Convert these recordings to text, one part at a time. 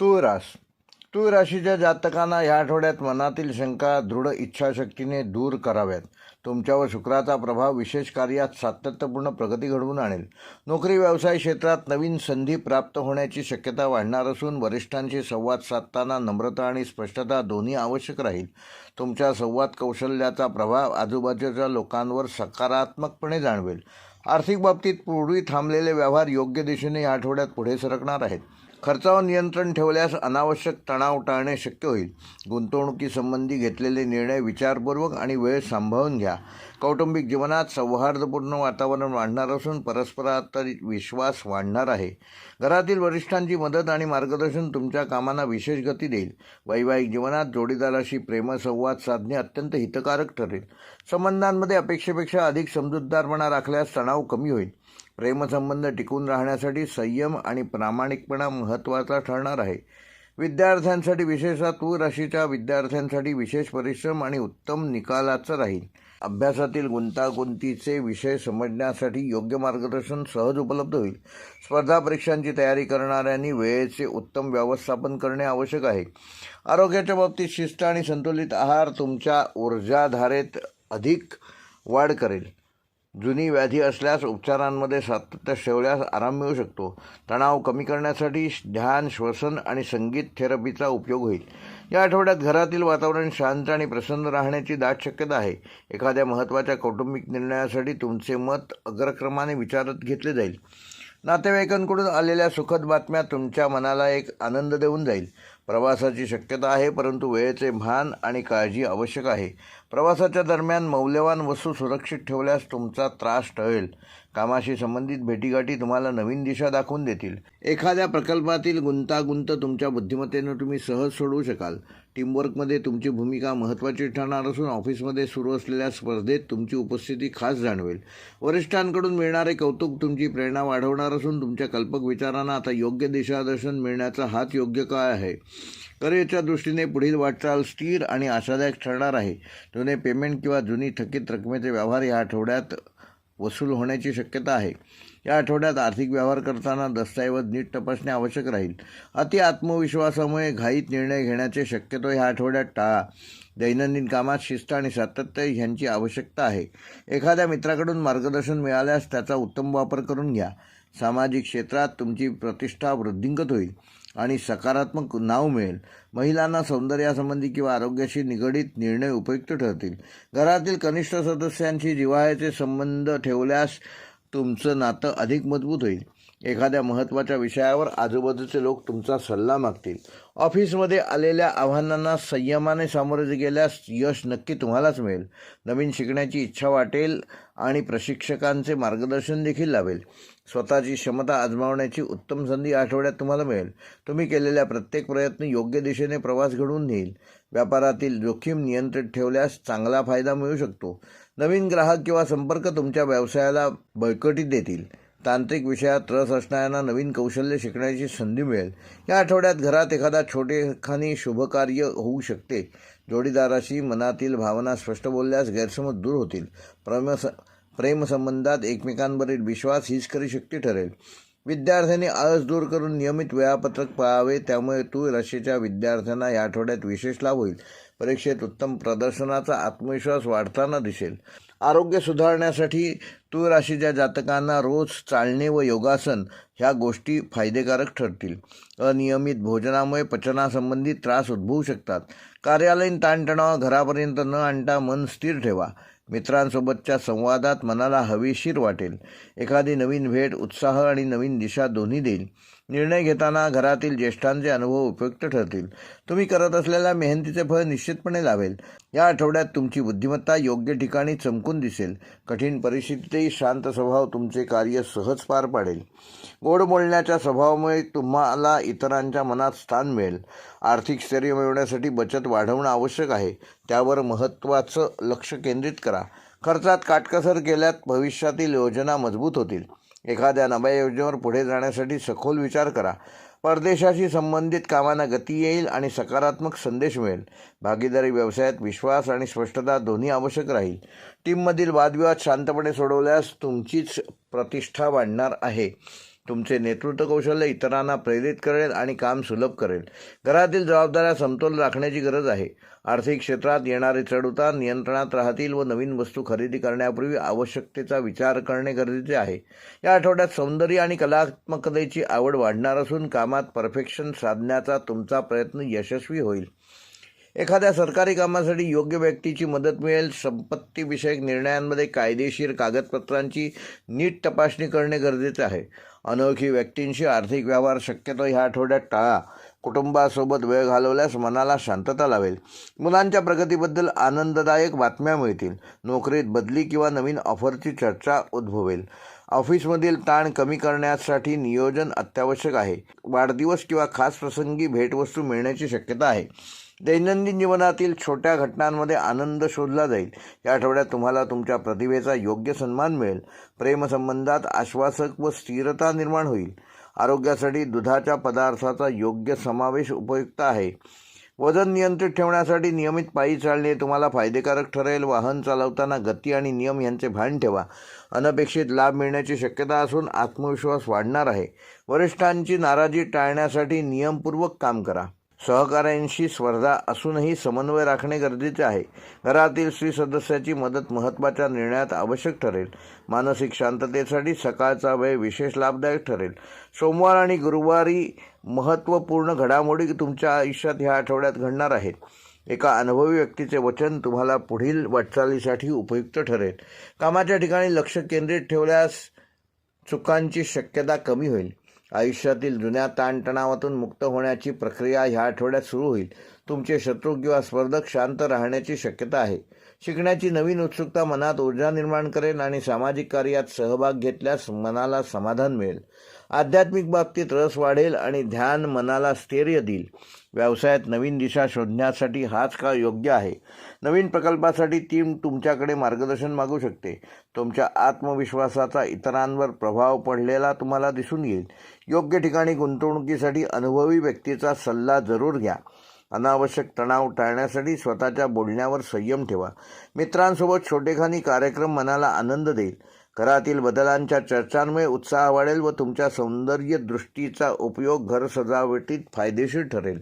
तूळ रास तूळ राशीच्या जातकांना या आठवड्यात मनातील शंका दृढ इच्छाशक्तीने दूर कराव्यात. तुमच्यावर शुक्राचा प्रभाव विशेष कार्यात सातत्यपूर्ण प्रगती घडवून आणेल. नोकरी व्यवसाय क्षेत्रात नवीन संधी प्राप्त होण्याची शक्यता वाढणार असून वरिष्ठांशी संवाद साधताना नम्रता आणि स्पष्टता दोन्ही आवश्यक राहील. तुमच्या संवाद कौशल्याचा प्रभाव आजूबाजूच्या लोकांवर सकारात्मकपणे जाणवेल. आर्थिक बाबतीत पूर्वी थांबलेले व्यवहार योग्य दिशेने या आठवड्यात पुढे सरकणार आहेत. खर्चावर नियंत्रण ठेवल्यास अनावश्यक तणाव टाळणे शक्य होईल. गुंतवणुकीसंबंधी घेतलेले निर्णय विचारपूर्वक आणि वेळ सांभाळून घ्या. कौटुंबिक जीवनात सौहार्दपूर्ण वातावरण वाढणार असून परस्परात विश्वास वाढणार आहे. घरातील वरिष्ठांची मदत आणि मार्गदर्शन तुमच्या कामांना विशेष गती देईल. वैवाहिक जीवनात जोडीदाराशी प्रेमसंवाद साधणे अत्यंत हितकारक ठरेल. संबंधांमध्ये अपेक्षेपेक्षा अधिक समजूतदारपणा राखल्यास तणाव कमी होईल. प्रेमसंबंध टिकून राहण्यासाठी संयम आणि प्रामाणिकपणा महत्त्वाचा ठरणार आहे. विद्यार्थ्यांसाठी विशेषतः तू राशीच्या विद्यार्थ्यांसाठी विशेष परिश्रम आणि उत्तम निकालाचं राहील. अभ्यासातील गुंतागुंतीचे विषय समजण्यासाठी योग्य मार्गदर्शन सहज उपलब्ध होईल. स्पर्धा परीक्षांची तयारी करणाऱ्यांनी वेळेचे उत्तम व्यवस्थापन करणे आवश्यक आहे. आरोग्याच्या बाबतीत शिस्त आणि संतुलित आहार तुमच्या ऊर्जाधारेत अधिक वाढ करेल. जुनी व्याधी असल्यास उपचारांमध्ये सातत्य ठेवल्यास आराम मिळू शकतो. तणाव कमी करण्यासाठी ध्यान श्वसन आणि संगीत थेरपीचा उपयोग होईल. या आठवड्यात घरातील वातावरण शांत आणि प्रसन्न राहण्याची दाट शक्यता आहे. एखाद्या महत्त्वाच्या कौटुंबिक निर्णयासाठी तुमचे मत अग्रक्रमाने विचारात घेतले जाईल. नातेवाईकांकडून आलेल्या सुखद बातम्या तुमच्या मनाला एक आनंद देऊन जाईल. प्रवासाची शक्यता आहे परंतु वेळेचे भान आणि काळजी आवश्यक आहे. प्रवासाच्या दरम्यान मौल्यवान वस्तू सुरक्षित ठेवल्यास तुमचा त्रास टळेल. कामाशी संबंधित भेटीगाठी तुम्हाला नवीन दिशा दाखवून देतील. एखाद्या प्रकल्पातील गुंतागुंत तुमच्या बुद्धिमत्तेनं तुम्ही सहज सोडवू शकाल. टीमवर्कमध्ये तुमची भूमिका महत्त्वाची ठरणार असून ऑफिसमध्ये सुरू असलेल्या स्पर्धेत तुमची उपस्थिती खास जाणवेल. वरिष्ठांकडून मिळणारे कौतुक तुमची प्रेरणा वाढवणार असून तुमच्या कल्पक विचारांना आता योग्य दिशादर्शन मिळण्याचा हात योग्य काळ आहे? करिअरच्या दृष्टीने पुढील वाटचाल स्थिर आणि आशादायक ठरणार आहे. जुने पेमेंट किंवा जुनी थकीत रकमेचे व्यवहार या आठवड्यात वसूल होण्याची शक्यता आहे. या आठवड्यात आर्थिक व्यवहार करताना दस्तऐवज नीट तपासणे आवश्यक राहील. अति आत्मविश्वासामुळे घाईत निर्णय घेण्याचे शक्यतो ह्या आठवड्यात टाळा. दैनंदिन कामात शिस्त आणि सातत्य ह्यांची आवश्यकता आहे. एखाद्या मित्राकडून मार्गदर्शन मिळाल्यास त्याचा उत्तम वापर करून घ्या. सामाजिक क्षेत्रात तुमची प्रतिष्ठा वृद्धिंगत होईल. आणि सकारात्मक नाव मिळेल. महिलांना सौंदर्यासंबंधी किंवा आरोग्याशी निगडीत निर्णय उपयुक्त ठरतील. घरातील कनिष्ठ सदस्यांशी जिव्हाळ्याचे संबंध ठेवल्यास तुमचं नातं अधिक मजबूत होईल. एखाद्या महत्त्वाच्या विषयावर आजूबाजूचे लोक तुमचा सल्ला मागतील. ऑफिसमध्ये आलेल्या आव्हानांना संयमाने सामोरे गेल्यास यश नक्की तुम्हालाच मिळेल. नवीन शिकण्याची इच्छा वाटेल आणि प्रशिक्षकांचे मार्गदर्शन देखील लावेल स्वतःची क्षमता आजमावण्याची उत्तम संधी आठवड्यात तुम्हाला मिळेल. तुम्ही केलेल्या प्रत्येक प्रयत्न योग्य दिशेने प्रवास घडवून नेईल. व्यापारातील जोखीम नियंत्रित ठेवल्यास चांगला फायदा मिळू शकतो. नवीन ग्राहक किंवा संपर्क तुमच्या व्यवसायाला बळकटी देतील. तांत्रिक विषयात रस असणाऱ्यांना नवीन कौशल्य शिकण्याची संधी मिळेल. या आठवड्यात घरात एखादा छोटेखानी शुभकार्य होऊ शकते. जोडीदाराशी मनातील भावना स्पष्ट बोलल्यास गैरसमज दूर होतील. प्रेमस प्रेमसंबंधात एकमेकांवरील विश्वास हीच खरी शक्ती ठरेल. विद्यार्थ्यांनी आळस दूर करून नियमित वेळापत्रक पाळावे त्यामुळे तू राशीच्या विद्यार्थ्यांना या आठवड्यात विशेष लाभ होईल. परीक्षेत उत्तम प्रदर्शनाचा आत्मविश्वास वाढताना दिसेल. आरोग्य सुधारण्यासाठी तूळ राशीच्या जातकांना रोज चालणे व योगासन ह्या गोष्टी फायदेकारक ठरतील. अनियमित भोजनामुळे पचनासंबंधी त्रास उद्भवू शकतात. कार्यालयीन ताणतणाव घरापर्यंत न आणता मन स्थिर ठेवा. मित्रांसोबतच्या संवादात मनाला हवेशीर वाटेल. एखादी नवीन भेट उत्साह आणि नवीन दिशा दोन्ही देईल. निर्णय घेताना घरातील ज्येष्ठांचे अनुभव उपयुक्त ठरतील. तुम्ही करत असलेल्या मेहनतीचे फळ निश्चितपणे लावेल. या आठवड्यात तुमची बुद्धिमत्ता योग्य ठिकाणी चमकून दिसेल. कठीण परिस्थितीतही शांत स्वभाव तुमचे कार्य सहज पार पाडेल. गोड बोलण्याच्या स्वभावामुळे तुम्हाला इतरांच्या मनात स्थान मिळेल. आर्थिक स्थैर्य मिळवण्यासाठी बचत वाढवणं आवश्यक आहे. त्यावर महत्त्वाचं लक्ष केंद्रित करा. खर्चात काटकसर केल्यात भविष्यातील योजना मजबूत होतील. एखाद्या नव्या योजनेवर पुढे जाण्यासाठी सखोल विचार करा. परदेशाशी संबंधित कामांना गती येईल आणि सकारात्मक संदेश मिळेल. भागीदारी व्यवसायात विश्वास आणि स्पष्टता दोन्ही आवश्यक राहील. टीममधील वादविवाद शांतपणे सोडवल्यास तुमचीच प्रतिष्ठा वाढणार आहे. तुमचे नेतृत्व कौशल्य इतरांना प्रेरित करेल आणि काम सुलभ करेल. घरातील जबाबदाऱ्या समतोल राखण्याची गरज आहे. आर्थिक क्षेत्रात येणारे चढउतार नियंत्रणात राहतील व नवीन वस्तू खरेदी करण्यापूर्वी आवश्यकतेचा विचार करणे गरजेचे आहे. या आठवड्यात सौंदर्य आणि कलात्मकतेची आवड वाढणार असून कामात परफेक्शन साधण्याचा तुमचा प्रयत्न यशस्वी होईल. एखाद्या सरकारी कामासाठी योग्य व्यक्तीची मदत मिळेल संपत्तीविषयक निर्णयांमध्ये कायदेशीर कागदपत्रांची नीट तपासणी करणे गरजेचे आहे. अनोळखी व्यक्तींशी आर्थिक व्यवहार शक्यतो ह्या आठवड्यात टाळा. कुटुंबासोबत वेळ घालवल्यास मनाला शांतता लावेल. मुलांच्या प्रगतीबद्दल आनंददायक बातम्या मिळतील. नोकरीत बदली किंवा नवीन ऑफरची चर्चा उद्भवेल. ऑफिसमधील ताण कमी करण्यासाठी नियोजन अत्यावश्यक आहे. वाढदिवस किंवा खास प्रसंगी भेटवस्तू मिळण्याची शक्यता आहे. दैनंदिन जीवनातील छोट्या घटनांमध्ये आनंद शोधला जाईल. या आठवड्यात तुम्हाला तुमच्या प्रतिभेचा योग्य सन्मान मिळेल. प्रेमसंबंधात आश्वासक व स्थिरता निर्माण होईल. आरोग्यासाठी दुधाच्या पदार्थाचा योग्य समावेश उपयुक्त आहे. वजन नियंत्रित ठेवण्यासाठी नियमित पायी चालणे तुम्हाला फायदेकारक ठरेल. वाहन चालवताना गती आणि नियम यांचे भान ठेवा. अनपेक्षित लाभ मिळण्याची शक्यता असून आत्मविश्वास वाढणार आहे. वरिष्ठांची नाराजी टाळण्यासाठी नियमपूर्वक काम करा. सहकाऱ्यांशी स्पर्धा असूनही समन्वय राखणे गरजेचे आहे. घरातील स्त्री सदस्याची मदत महत्त्वाच्या निर्णयात आवश्यक ठरेल. मानसिक शांततेसाठी सकाळचा वेळ विशेष लाभदायक ठरेल. सोमवार आणि गुरुवारी महत्त्वपूर्ण घडामोडी तुमच्या आयुष्यात ह्या आठवड्यात घडणार आहेत. एका अनुभवी व्यक्तीचे वचन तुम्हाला पुढील वाटचालीसाठी उपयुक्त ठरेल. कामाच्या ठिकाणी लक्ष केंद्रित ठेवल्यास चुकांची शक्यता कमी होईल. आयुष्यातील जुन्या ताणतणावातून मुक्त होण्याची प्रक्रिया ह्या आठवड्यात सुरू होईल. तुमचे शत्रू किंवा स्पर्धक शांत राहण्याची शक्यता आहे. शिकण्याची नवीन उत्सुकता मनात ऊर्जा निर्माण करेल आणि सामाजिक कार्यात सहभाग घेतल्यास मनाला समाधान मिळेल. आध्यात्मिक बाबतीत रस वाढेल आणि ध्यान मनाला स्थैर्य देईल. व्यवसायात नवीन दिशा शोधण्यासाठी हाच काळ योग्य आहे. नवीन प्रकल्पासाठी टीम तुमच्याकडे मार्गदर्शन मागू शकते. तुमच्या आत्मविश्वासाचा इतरांवर प्रभाव पडलेला तुम्हाला दिसून येईल. योग्य ठिकाणी गुंतवणुकीसाठी अनुभवी व्यक्तीचा सल्ला जरूर घ्या. अनावश्यक तणाव टाळण्यासाठी स्वतःच्या बोलण्यावर संयम ठेवा. मित्रांसोबत छोटेखानी कार्यक्रम मनाला आनंद देईल. घरातील बदलांच्या चर्चांमुळे उत्साह वाढेल व तुमच्या सौंदर्य दृष्टीचा उपयोग घर सजावटीत फायदेशीर ठरेल.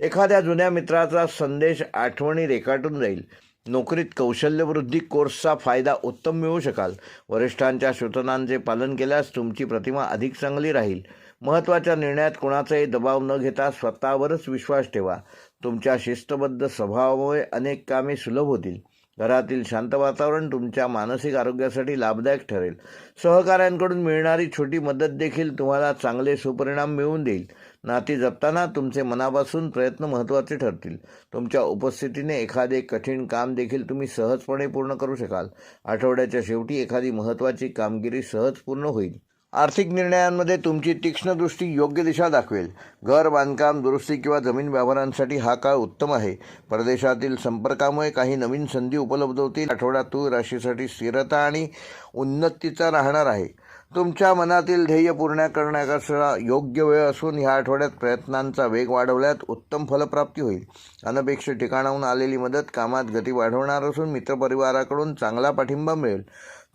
एखाद्या जुन्या मित्राचा संदेश आठवणी रेखाटून जाईल. नोकरीत कौशल्यवृद्धी कोर्सचा फायदा उत्तम मिळू शकाल. वरिष्ठांच्या सूचनांचे पालन केल्यास तुमची प्रतिमा अधिक चांगली राहील. महत्त्वाच्या निर्णयात कोणाचाही दबाव न घेता स्वतःवरच विश्वास ठेवा. तुमच्या शिस्तबद्ध स्वभावामुळे अनेक कामे सुलभ होतील. घरातील शांत वातावरण तुमच्या मानसिक आरोग्यासाठी लाभदायक ठरेल. सहकाऱ्यांकडून मिळणारी छोटी मदत देखील तुम्हाला चांगले सुपरिणाम मिळवून देईल. नाती जपताना तुमचे मनापासून प्रयत्न महत्त्वाचे ठरतील. तुमच्या उपस्थितीने एखादे कठीण काम देखील तुम्ही सहजपणे पूर्ण करू शकाल. आठवड्याच्या शेवटी एखादी महत्त्वाची कामगिरी सहज पूर्ण होईल. आर्थिक निर्णयांमध्ये तुमची तीक्ष्ण दृष्टी योग्य दिशा दाखवेल. घर बांधकाम दुरुस्ती किंवा जमीन व्यवहारांसाठी हा काळ उत्तम आहे. परदेशातील संपर्कामुळे काही नवीन संधी उपलब्ध होतील. आठवड्यात तू राशीसाठी स्थिरता आणि उन्नतीचा राहणार आहे. तुमच्या मनातील ध्येय पूर्ण करण्याकरता योग्य वेळ असून ह्या आठवड्यात प्रयत्नांचा वेग वाढवल्यात उत्तम फलप्राप्ती होईल. अनपेक्षित ठिकाणाहून आलेली मदत कामात गती वाढवणार असून मित्रपरिवाराकडून चांगला पाठिंबा मिळेल.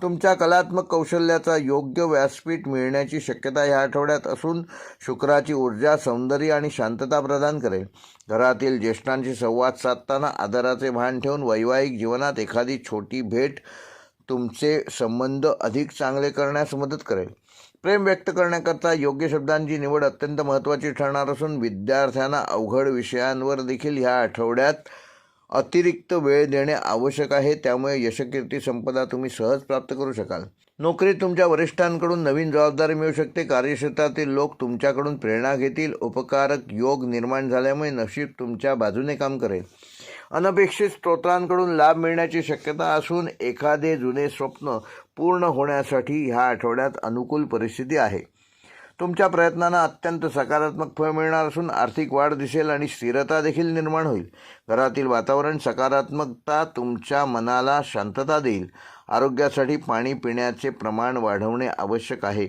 तुमच्या कलात्मक कौशल्याचा योग्य व्यासपीठ मिळण्याची शक्यता ह्या आठवड्यात असून शुक्राची ऊर्जा सौंदर्य आणि शांतता प्रदान करेल घरातील ज्येष्ठांशी संवाद साधताना आदराचे भान ठेवून वैवाहिक जीवनात एखादी छोटी भेट तुमचे संबंध अधिक चांगले करण्यास मदत करेल प्रेम व्यक्त करण्याकरता योग्य शब्दांची निवड अत्यंत महत्त्वाची ठरणार असून विद्यार्थ्यांना अवघड विषयांवर देखील ह्या आठवड्यात अतिरिक्त वेळ देणे आवश्यक आहे. त्यामुळे यशकीर्ती संपदा तुम्ही सहज प्राप्त करू शकाल. नोकरीत तुमच्या वरिष्ठांकडून नवीन जबाबदारी मिळू शकते. कार्यक्षेत्रातील लोक तुमच्याकडून प्रेरणा घेतील. उपकारक योग निर्माण झाल्यामुळे नशीब तुमच्या बाजूने काम करेल. अनपेक्षित स्त्रोतांकडून लाभ मिळण्याची शक्यता असून एखादे जुने स्वप्न पूर्ण होण्यासाठी ह्या आठवड्यात अनुकूल परिस्थिती आहे. तुमच्या प्रयत्नांना अत्यंत सकारात्मक फळ मिळणार असून आर्थिक वाढ दिसेल आणि स्थिरता देखील निर्माण होईल. घरातील वातावरण सकारात्मकता तुमच्या मनाला शांतता देईल. आरोग्यासाठी पाणी पिण्याचे प्रमाण वाढवणे आवश्यक आहे.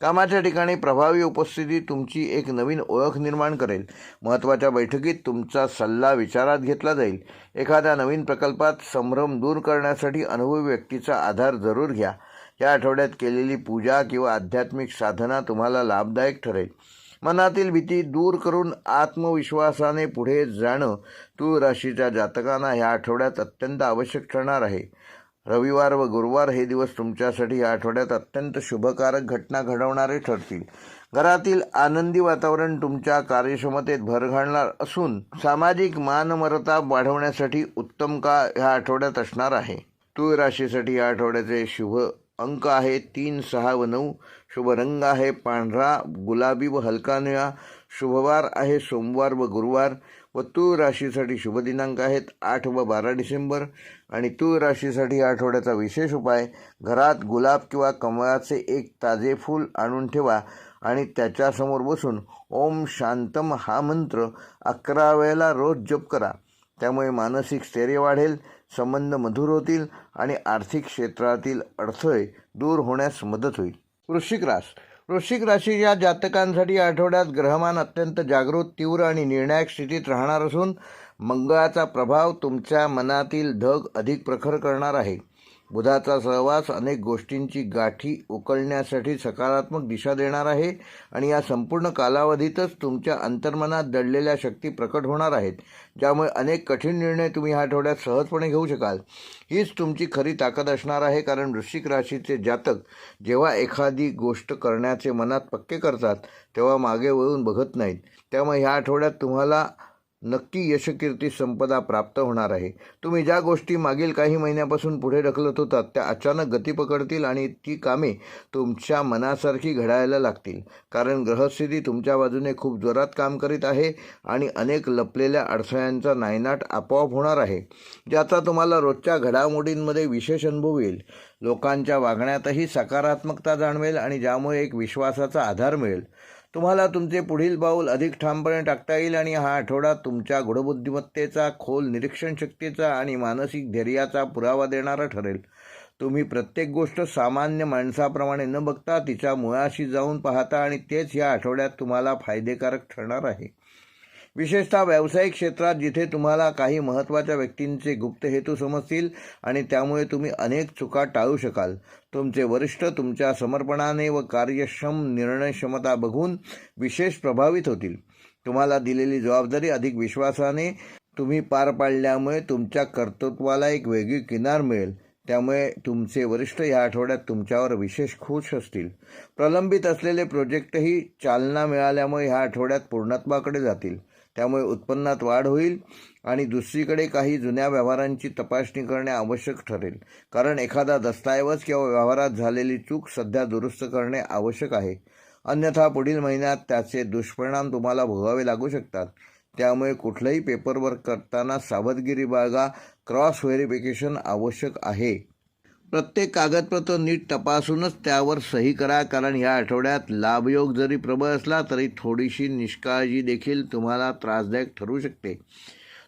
कामाच्या ठिकाणी प्रभावी उपस्थिती तुमची एक नवीन ओळख निर्माण करेल. महत्त्वाच्या बैठकीत तुमचा सल्ला विचारात घेतला जाईल. एखाद्या नवीन प्रकल्पात संभ्रम दूर करण्यासाठी अनुभवी व्यक्तीचा आधार जरूर घ्या. या आठवड्यात केलेली पूजा किंवा आध्यात्मिक साधना तुम्हाला लाभदायक ठरेल. मनातील भीती दूर करून आत्मविश्वासाने पुढे जाणं तूळ राशीच्या जातकांना ह्या आठवड्यात अत्यंत आवश्यक ठरणार आहे. रविवार व गुरुवार हे दिवस तुमच्यासाठी या आठवड्यात अत्यंत शुभकारक घटना घडवणारे ठरतील. घरातील आनंदी वातावरण तुमच्या कार्यक्षमतेत भर घालणार असून सामाजिक मानमरता वाढवण्यासाठी उत्तम का ह्या आठवड्यात असणार आहे. तूळ राशीसाठी या आठवड्याचे शुभ अंक आहे तीन सहा व नऊ. शुभ रंग आहे पांढरा गुलाबी व हलका निळा. शुभवार आहे सोमवार व गुरुवार. व तूळ राशीसाठी शुभ दिनांक आहेत आठ व बारा डिसेंबर. आणि तूळ राशीसाठी आठवड्याचा विशेष उपाय घरात गुलाब किंवा कमळाचे एक ताजे फूल आणून ठेवा आणि त्याच्यासमोर बसून ओम शांतम हा मंत्र अकरा वेळेला रोज जप करा. त्यामुळे मानसिक स्थैर्य वाढेल संबंध मधुर होतील आणि आर्थिक क्षेत्रातील अडथळे दूर होण्यास मदत होईल. वृश्चिक रास वृश्चिक राशी या जातकांसाठी आठवड्यात ग्रहमान अत्यंत जागृत तीव्र आणि निर्णायक स्थितीत राहणार असून मंगळाचा प्रभाव तुमच्या मनातील धग अधिक प्रखर करणार आहे. बुधाचा सहवास अनेक गोष्टींची गाठी उकळण्यासाठी सकारात्मक दिशा देणार आहे आणि या संपूर्ण कालावधीतच तुमच्या अंतर्मनात दडलेल्या शक्ती प्रकट होणार आहेत ज्यामुळे अनेक कठीण निर्णय तुम्ही ह्या आठवड्यात सहजपणे घेऊ शकाल. हीच तुमची खरी ताकद असणार आहे कारण वृश्चिक राशीचे जातक जेव्हा एखादी गोष्ट करण्याचे मनात पक्के करतात तेव्हा मागे वळून बघत नाहीत. त्यामुळे ह्या आठवड्यात तुम्हाला नक्की यशकीर्ती संपदा प्राप्त होणार आहे. तुम्ही ज्या गोष्टी मागील काही महिन्यापासून पुढे ढकलत होतात त्या अचानक गती पकडतील आणि ती कामे तुमच्या मनासारखी घडायला लागतील. कारण ग्रहस्थिती तुमच्या बाजूने खूप जोरात काम करीत आहे आणि अनेक लपलेल्या अडथळ्यांचा नायनाट आपोआप होणार आहे ज्याचा तुम्हाला रोजच्या घडामोडींमध्ये विशेष अनुभव येईल. लोकांच्या वागण्यातही सकारात्मकता जाणवेल आणि ज्यामुळे एक विश्वासाचा आधार मिळेल. तुम्हाला तुमचे पुढील पाऊल अधिक ठामपणे टाकता येईल आणि हा आठवडा तुमच्या गुणबुद्धिमत्तेचा खोल निरीक्षण शक्तीचा आणि मानसिक धैर्याचा पुरावा देणारा ठरेल. तुम्ही प्रत्येक गोष्ट सामान्य माणसाप्रमाणे न बघता तिच्या मुळाशी जाऊन पाहता आणि तेच या आठवड्यात तुम्हाला फायदेकारक ठरणार आहे. विशेषतः व्यावसायिक क्षेत्रात जिथे तुम्हाला काही महत्त्वाच्या व्यक्तींचे गुप्त हेतू समजतील आणि त्यामुळे तुम्ही अनेक चुका टाळू शकाल. तुमचे वरिष्ठ तुमच्या समर्पणाने व कार्यक्षम निर्णय क्षमता बघून विशेष प्रभावित होतील. तुम्हाला दिलेली जबाबदारी अधिक विश्वासाने तुम्ही पार पाडल्यामुळे तुमच्या कर्तृत्वाला एक वेगळी किनार मिळेल. त्यामुळे तुमचे वरिष्ठ या आठवड्यात तुमच्यावर विशेष खुश असतील. प्रलंबित असलेले प्रोजेक्टही चालना मिळाल्यामुळे ह्या आठवड्यात पूर्णत्वाकडे जातील. त्यामुळे उत्पन्नात वाढ होईल आणि दुसरीकडे काही जुन्या व्यवहारांची तपासणी करणे आवश्यक ठरेल. कारण एखादा दस्तऐवज किंवा व्यवहारात झालेली चूक सध्या दुरुस्त करणे आवश्यक आहे. अन्यथा पुढील महिन्यात त्याचे दुष्परिणाम तुम्हाला भोगावे लागू शकतात. त्यामुळे कुठलंही पेपरवर्क करताना सावधगिरी बाळगा. क्रॉस व्हेरिफिकेशन आवश्यक आहे. प्रत्येक कागदपत्र नीट तपासूनच त्यावर सही करा कारण या आठवड्यात लाभयोग जरी प्रबळ असला तरी थोडीशी निष्काळजी देखील तुम्हाला त्रासदायक ठरू शकते.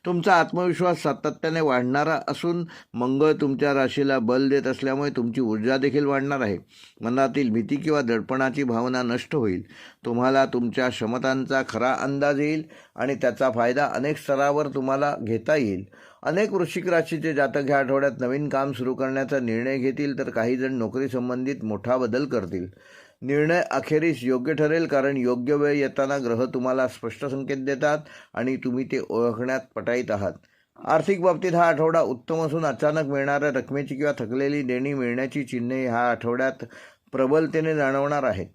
तुमचा आत्मविश्वास सातत्याने वाढणारा असून मंगळ तुमच्या राशीला बल देत असल्यामुळे तुमची ऊर्जा देखील वाढणार आहे. मनातील भीती किंवा दडपणाची भावना नष्ट होईल. तुम्हाला तुमच्या क्षमतांचा खरा अंदाज येईल आणि त्याचा फायदा अनेक स्तरावर तुम्हाला घेता येईल. अनेक वृश्चिक राशीचे जातक ह्या आठवड्यात नवीन काम सुरू करण्याचा निर्णय घेतील तर काही जण मोठा बदल करतील. निर्णय अखेरीस योग्य ठरेल कारण योग्य वेळ येताना ग्रह तुम्हाला स्पष्ट संकेत देतात आणि तुम्ही ते ओळखण्यात पटाईत आहात. आर्थिक बाबतीत हा आठवडा उत्तम असून अचानक मिळणाऱ्या रकमेची किंवा थकलेली देणी मिळण्याची चिन्हे ह्या आठवड्यात प्रबलतेने जाणवणार आहेत.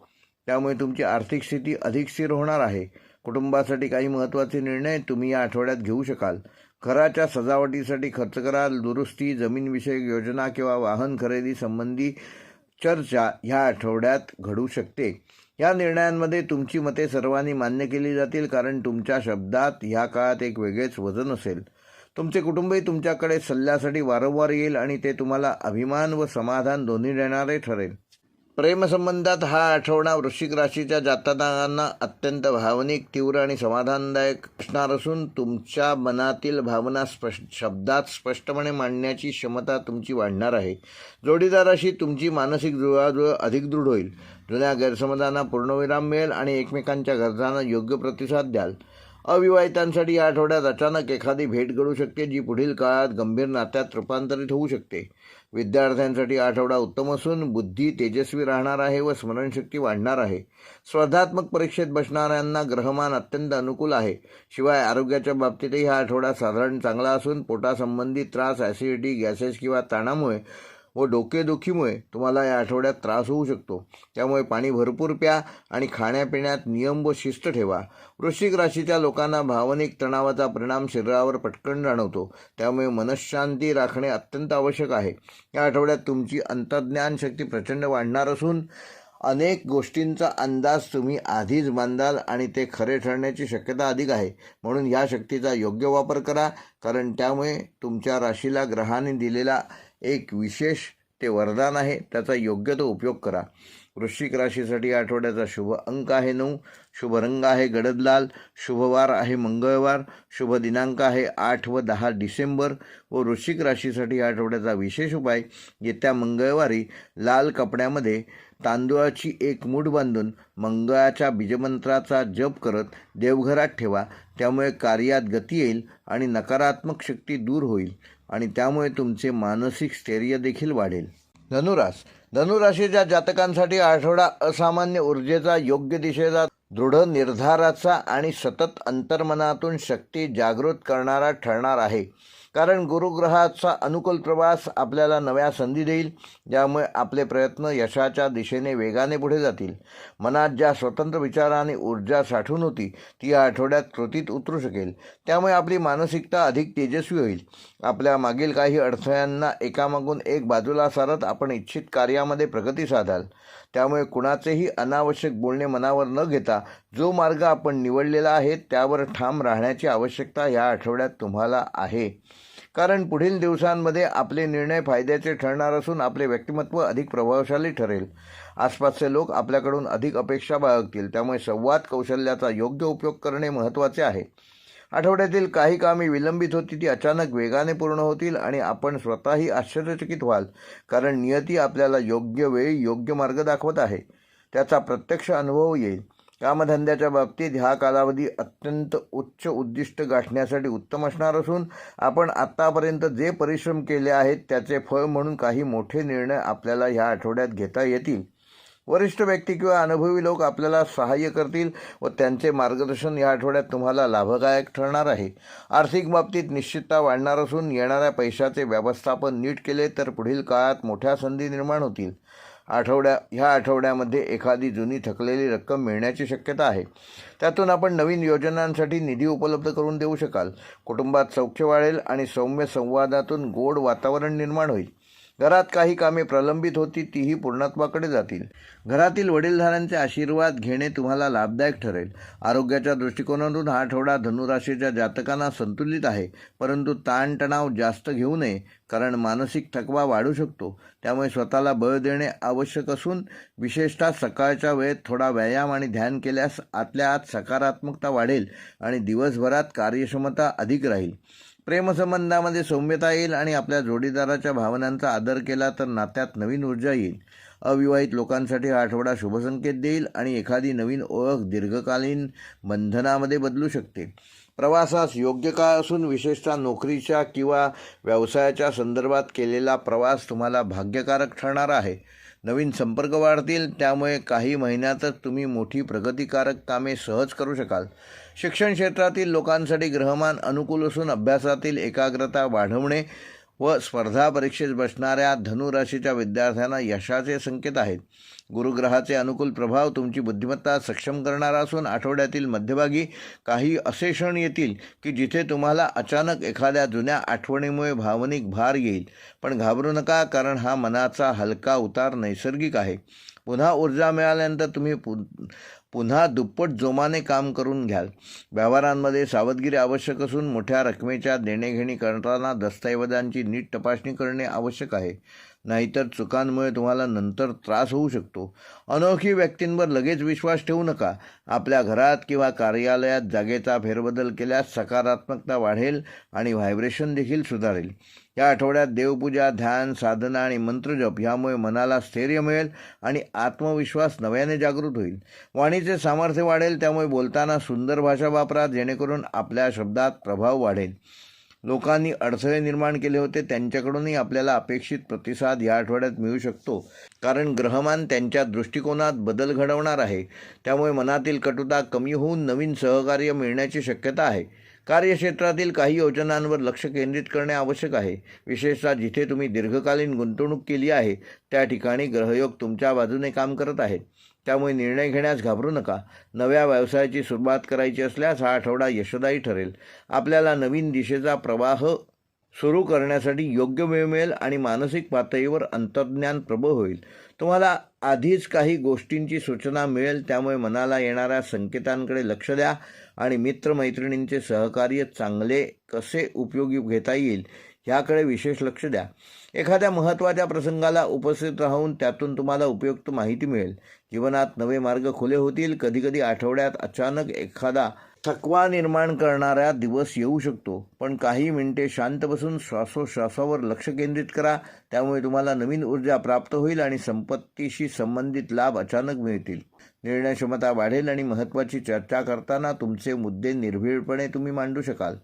त्यामुळे तुमची आर्थिक स्थिती अधिक स्थिर होणार आहे. कुटुंबासाठी काही महत्त्वाचे निर्णय तुम्ही या आठवड्यात घेऊ शकाल. घराच्या सजावटीसाठी खर्च कराल दुरुस्ती जमीनविषयक योजना किंवा वाहन खरेदी संबंधी चर्चा ह्या आठवड्यात घडू शकते. या निर्णयांमध्ये तुमची मते सर्वांनी मान्य केली जातील कारण तुमच्या शब्दात ह्या काळात एक वेगळेच वजन असेल. तुमचे कुटुंबही तुमच्याकडे सल्ल्यासाठी वारंवार येईल आणि ते तुम्हाला अभिमान व समाधान दोन्ही देणारे ठरेल. प्रेमसंबंधात हा आठवडा वृश्चिक राशीच्या जातकांना अत्यंत भावनिक तीव्र आणि समाधानदायक असणार असून तुमच्या मनातील भावना स्पष्ट शब्दात स्पष्टपणे मांडण्याची क्षमता तुमची वाढणार आहे. जोडीदाराशी तुमची मानसिक जुळाजुळ अधिक दृढ होईल. जुन्या गैरसमजांना पूर्णविराम मिळेल आणि एकमेकांच्या गरजांना योग्य प्रतिसाद द्याल. अविवाहितांसाठी या आठवड्यात अचानक एखादी भेट घडू शकते जी पुढील काळात गंभीर नात्यात रूपांतरित होऊ शकते. विद्यार्थ्यांसाठी आठवडा उत्तम असून बुद्धी तेजस्वी राहणार आहे व स्मरणशक्ती वाढणार आहे. स्पर्धात्मक परीक्षेत बसणाऱ्यांना ग्रहमान अत्यंत अनुकूल आहे. शिवाय आरोग्याच्या बाबतीतही हा आठवडा साधारण चांगला असून पोटासंबंधी त्रास ॲसिडिटी गॅसेस किंवा ताणामुळे व डोकेदुखीमुळे तुम्हाला या आठवड्यात त्रास होऊ शकतो. त्यामुळे पाणी भरपूर प्या आणि खाण्यापिण्यात नियम व शिस्त ठेवा. वृश्चिक राशीच्या लोकांना भावनिक तणावाचा परिणाम शरीरावर पटकन जाणवतो. त्यामुळे मनशांती राखणे अत्यंत आवश्यक आहे. या आठवड्यात तुमची अंतर्ज्ञान शक्ती प्रचंड वाढणार असून अनेक गोष्टींचा अंदाज तुम्ही आधीच बांधाल आणि ते खरे ठरण्याची शक्यता अधिक आहे. म्हणून या शक्तीचा योग्य वापर करा कारण त्यामुळे तुमच्या राशीला ग्रहाने दिलेला एक विशेष ते वरदान आहे. त्याचा योग्य तो उपयोग करा. वृश्चिक राशीसाठी आठवड्याचा शुभ अंक आहे नऊ. शुभ रंग आहे गडद लाल शुभवार आहे मंगळवार. शुभ दिनांक आहे आठ व दहा डिसेंबर. व वृश्चिक राशीसाठी आठवड्याचा विशेष उपाय येत्या मंगळवारी लाल कपड्यामध्ये तांदूळाची एक मूठ बांधून मंगळाच्या बीजमंत्राचा जप करत देवघरात ठेवा. त्यामुळे कार्यात गती येईल आणि नकारात्मक शक्ती दूर होईल. आणि त्यामुळे तुमचे मानसिक स्थैर्य देखील वाढेल. धनुरास धनुराशीच्या जातकांसाठी आठवडा असामान्य ऊर्जेचा योग्य दिशेचा दृढ निर्धाराचा आणि सतत अंतर्मनातून शक्ती जागृत करणारा ठरणार आहे. कारण गुरुग्रहाचा अनुकूल प्रवास आपल्याला नव्या संधी देईल ज्यामुळे आपले प्रयत्न यशाच्या दिशेने वेगाने पुढे जातील. मनात ज्या स्वतंत्र विचाराने ऊर्जा साठून होती ती या आठवड्यात कृतीत उतरू शकेल. त्यामुळे आपली मानसिकता अधिक तेजस्वी होईल. आपल्या मागील काही अडथळ्यांना एकामागून एक बाजूला सारत आपण इच्छित कार्यामध्ये प्रगती साधाल. त्यामुळे कुणाचेही अनावश्यक बोलणे मनावर न घेता जो मार्ग आपण निवडलेला आहे त्यावर ठाम राहण्याची आवश्यकता या आठवड्यात तुम्हाला आहे. कारण पुढील दिवसांमध्ये आपले निर्णय फायद्याचे ठरणार असून आपले व्यक्तिमत्व अधिक प्रभावशाली ठरेल. आसपासचे लोक आपल्याकडून अधिक अपेक्षा बाळगतील. त्यामुळे संवाद कौशल्याचा योग्य उपयोग करणे महत्त्वाचे आहे. आठवड्यातील काही कामे विलंबित होती ती अचानक वेगाने पूर्ण होतील आणि आपण स्वतःही आश्चर्यचकित व्हाल कारण नियती आपल्याला योग्य वेळी योग्य मार्ग दाखवत आहे. त्याचा प्रत्यक्ष अनुभव येईल. कामधंद्याच्या बाबतीत ह्या कालावधी अत्यंत उच्च उद्दिष्ट गाठण्यासाठी उत्तम असणार असून आपण आत्तापर्यंत जे परिश्रम केले आहेत त्याचे फळ म्हणून काही मोठे निर्णय आपल्याला ह्या आठवड्यात घेता येतील. वरिष्ठ व्यक्ती किंवा अनुभवी लोक आपल्याला सहाय्य करतील व त्यांचे मार्गदर्शन या आठवड्यात तुम्हाला लाभदायक ठरणार आहे. आर्थिक बाबतीत निश्चितता वाढणार असून येणाऱ्या पैशाचे व्यवस्थापन नीट केले तर पुढील काळात मोठ्या संधी निर्माण होतील. आठवड्या ह्या आठवड्यामध्ये एखादी जुनी थकलेली रक्कम मिळण्याची शक्यता आहे. त्यातून आपण नवीन योजनांसाठी निधी उपलब्ध करून देऊ शकाल. कुटुंबात सौख्य वाढेल आणि सौम्य संवादातून गोड वातावरण निर्माण होईल. घरात काही कामे प्रलंबित होती तीही पूर्णत्वाकडे जातील. घरातील वडीलधाऱ्यांचे आशीर्वाद घेणे तुम्हाला लाभदायक ठरेल. आरोग्याच्या दृष्टिकोनातून हा आठवडा धनुराशीच्या जातकांना संतुलित आहे परंतु ताणतणाव जास्त घेऊ नये कारण मानसिक थकवा वाढू शकतो. त्यामुळे स्वतःला बळ देणे आवश्यक असून विशेषतः सकाळच्या वेळेत थोडा व्यायाम आणि ध्यान केल्यास आतल्या आत सकारात्मकता वाढेल आणि दिवसभरात कार्यक्षमता अधिक राहील. प्रेमसंबंधामध्ये सौम्यता येईल आणि आपल्या जोडीदाराच्या भावनांचा आदर केला तर नात्यात नवीन ऊर्जा येईल. अविवाहित लोकांसाठी हा आठवडा शुभसंकेत देईल आणि एखादी नवीन ओळख दीर्घकालीन बंधनामध्ये बदलू शकते. प्रवासास योग्य काळ असून विशेषतः नोकरीच्या किंवा व्यवसायाच्या संदर्भात केलेला प्रवास तुम्हाला भाग्यकारक ठरणार आहे. नवीन संपर्क वाढतील त्यामुळे काही महिन्यातच तुम्ही मोठी प्रगतिकारक कामे सहज करू शकाल. शिक्षण क्षेत्रातील लोकांसाठी ग्रहमान अनुकूल असून अभ्यासातील एकाग्रता वाढवणे व स्पर्धा परीक्षेत बसणाऱ्या धनुराशीच्या विद्यार्थ्यांना यशाचे संकेत आहेत. गुरुग्रहाचे अनुकूल प्रभाव तुमची बुद्धिमत्ता सक्षम करणारा असून आठवड्यातील मध्यभागी काही असे क्षण येतील की जिथे तुम्हाला अचानक एखाद्या जुन्या आठवणीमुळे भावनिक भार येईल. पण घाबरू नका कारण हा मनाचा हलका उतार नैसर्गिक आहे. पुन्हा ऊर्जा मिळाल्यानंतर तुम्ही पु पुन्हा दुप्पट जोमाने काम करून घ्याल. व्यवहारांमध्ये सावधगिरी आवश्यक असून मोठ्या रकमेच्या देणेघेणी करताना दस्तऐवजांची नीट तपासणी करणे आवश्यक आहे. नाहीतर चुकांमुळे तुम्हाला नंतर त्रास होऊ शकतो. अनोळखी व्यक्तींवर लगेच विश्वास ठेवू नका. आपल्या घरात किंवा कार्यालयात जागेचा फेरबदल केल्यास सकारात्मकता वाढेल आणि व्हायब्रेशन देखील सुधारेल. या आठवड्यात देवपूजा ध्यान साधना आणि मंत्रजप यामुळे मनाला स्थैर्य मिळेल आणि आत्मविश्वास नव्याने जागृत होईल. वाणीचे सामर्थ्य वाढेल त्यामुळे बोलताना सुंदर भाषा वापरा जेणेकरून आपल्या शब्दात प्रभाव वाढेल. लोकांनी अडथळे निर्माण केले होते त्यांच्याकडूनही आपल्याला अपेक्षित प्रतिसाद या आठवड्यात मिळू शकतो. कारण ग्रहमान त्यांच्या दृष्टिकोनात बदल घडवणार आहे. त्यामुळे मनातील कटुता कमी होऊन नवीन सहकार्य मिळण्याची शक्यता आहे. कार्यक्षेत्रातील काही योजनांवर लक्ष केंद्रित करणे आवश्यक आहे. विशेषतः जिथे तुम्ही दीर्घकालीन गुंतवणूक केली आहे त्या ठिकाणी ग्रहयोग तुमच्या बाजूने काम करत आहेत. त्यामुळे निर्णय घेण्यास घाबरू नका. नव्या व्यवसायाची सुरुवात करायची असल्यास हा आठवडा यशदायी ठरेल. आपल्याला नवीन दिशेचा प्रवाह सुरू करण्यासाठी योग्य वेळ मिळेल आणि मानसिक पातळीवर अंतर्ज्ञान प्रबळ होईल. तुम्हाला आधीच काही गोष्टींची सूचना मिळेल त्यामुळे मनाला येणाऱ्या संकेतांकडे लक्ष द्या आणि मित्रमैत्रिणींचे सहकार्य चांगले कसे उपयोगी घेता येईल ह्याकडे विशेष लक्ष द्या. एखाद्या महत्त्वाच्या प्रसंगाला उपस्थित राहून त्यातून तुम्हाला उपयुक्त माहिती मिळेल. जीवनात नवे मार्ग खुले होतील. कधीकधी आठवड्यात अचानक एखादा थकवा निर्माण करणारा दिवस येऊ शकतो. पण काही मिनिटे शांत बसून श्वासोश्वासावर लक्ष केंद्रित करा. त्यामुळे तुम्हाला नवीन ऊर्जा प्राप्त होईल आणि संपत्तीशी संबंधित लाभ अचानक मिळतील. निर्णय क्षमता वाढेल आणि महत्त्वाची चर्चा करताना तुमचे मुद्दे निर्भीडपणे तुम्ही मांडू शकाल.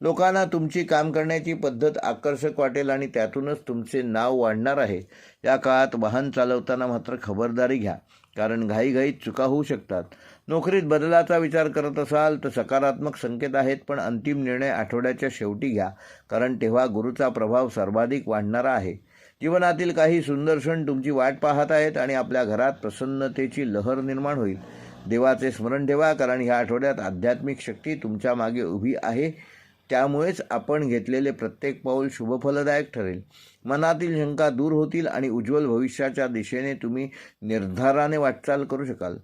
लोकांना तुमची काम करण्याची पद्धत आकर्षक वाटेल आणि त्यातूनच तुमचे नाव वाढणार आहे. या काळात वाहन चालवताना मात्र खबरदारी घ्या कारण घाईघाईत चुका होऊ शकतात. नोकरीत बदलाचा विचार करत असाल तर सकारात्मक संकेत आहेत पण अंतिम निर्णय आठवड्याच्या शेवटी घ्या कारण तेव्हा गुरुचा प्रभाव सर्वाधिक वाढणारा आहे. जीवनातील काही सुंदर क्षण तुमची वाट पाहत आहेत आणि आपल्या घरात प्रसन्नतेची लहर निर्माण होईल. देवाचे स्मरण ठेवा कारण ह्या आठवड्यात आध्यात्मिक शक्ती तुमच्या मागे उभी आहे. त्यामुळेच आपण घेतलेले प्रत्येक पाऊल शुभफलदायक ठरेल. मनातील शंका दूर होतील आणि उज्ज्वल भविष्याच्या दिशेने तुम्ही निर्धाराने वाटचाल करू शकाल.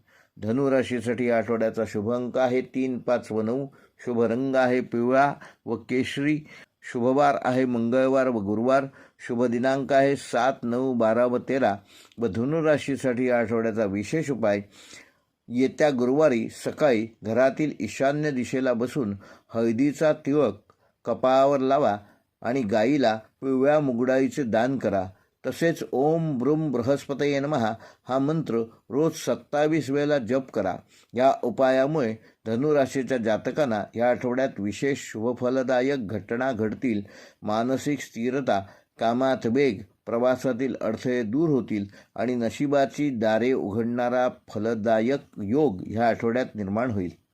धनुराशीसाठी आठवड्याचा शुभ अंक आहे. तीन पाच व नऊ शुभ रंग आहे पिवळा व केशरी. शुभवार आहे मंगळवार व गुरुवार. शुभ दिनांक आहे सात नऊ बारा व तेरा. व धनुराशीसाठी आठवड्याचा विशेष उपाय. येत्या गुरुवारी सकाळी घरातील ईशान्य दिशेला बसून हळदीचा तिळक कपाळावर लावा आणि गाईला पिवळ्या मुगडाईचे दान करा. तसेच ओम ब्रुम बृहस्पतये नमः हा मंत्र रोज सत्तावीस वेळेला जप करा. या उपायामुळे धनुराशीच्या जातकांना या आठवड्यात विशेष शुभफलदायक घटना घडतील. मानसिक स्थिरता कामात वेग प्रवासातील अडथळे दूर होतील आणि नशिबाची दारे उघडणारा फलदायक योग ह्या आठवड्यात निर्माण होईल.